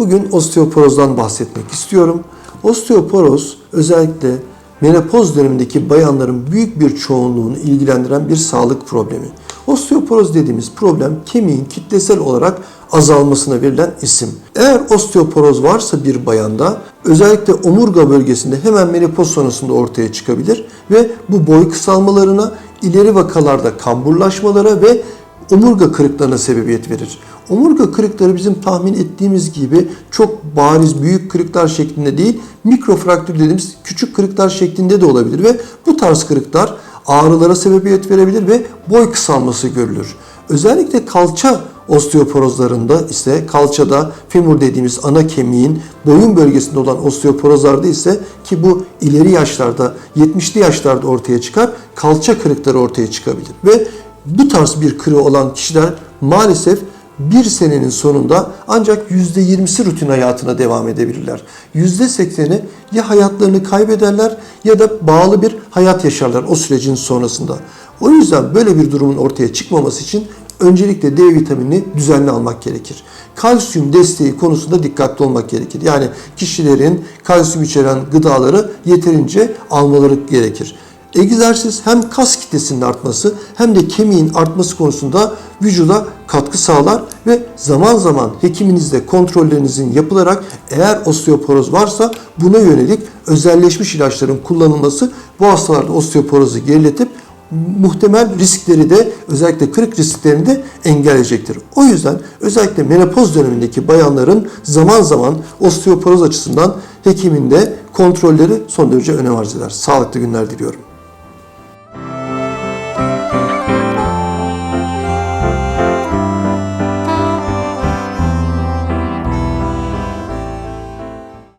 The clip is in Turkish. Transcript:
Bugün osteoporozdan bahsetmek istiyorum. Osteoporoz özellikle menopoz dönemindeki bayanların büyük bir çoğunluğunu ilgilendiren bir sağlık problemi. Osteoporoz dediğimiz problem kemiğin kitlesel olarak azalmasına verilen isim. Eğer osteoporoz varsa bir bayanda özellikle omurga bölgesinde hemen menopoz sonrasında ortaya çıkabilir ve bu boy kısalmalarına, ileri vakalarda kamburlaşmalara ve omurga kırıklarına sebebiyet verir. Omurga kırıkları bizim tahmin ettiğimiz gibi çok bariz büyük kırıklar şeklinde değil, mikrofraktür dediğimiz küçük kırıklar şeklinde de olabilir ve bu tarz kırıklar ağrılara sebebiyet verebilir ve boy kısalması görülür. Özellikle kalça osteoporozlarında ise kalçada femur dediğimiz ana kemiğin boyun bölgesinde olan osteoporozlarda ise ki bu ileri yaşlarda 70'li yaşlarda ortaya çıkar kalça kırıkları ortaya çıkabilir ve bu tarz bir kırığı olan kişiler maalesef bir senenin sonunda ancak %20'si rutin hayatına devam edebilirler. %80'i ya hayatlarını kaybederler ya da bağlı bir hayat yaşarlar o sürecin sonrasında. O yüzden böyle bir durumun ortaya çıkmaması için öncelikle D vitaminini düzenli almak gerekir. Kalsiyum desteği konusunda dikkatli olmak gerekir. Yani kişilerin kalsiyum içeren gıdaları yeterince almaları gerekir. Egzersiz hem kas kitlesinin artması hem de kemiğin artması konusunda vücuda katkı sağlar ve zaman zaman hekiminizle kontrollerinizin yapılarak eğer osteoporoz varsa buna yönelik özelleşmiş ilaçların kullanılması bu hastalarda osteoporozu geriletip muhtemel riskleri de özellikle kırık risklerini de engelleyecektir. O yüzden özellikle menopoz dönemindeki bayanların zaman zaman osteoporoz açısından hekiminde kontrolleri son derece önem arz eder. Sağlıklı günler diliyorum.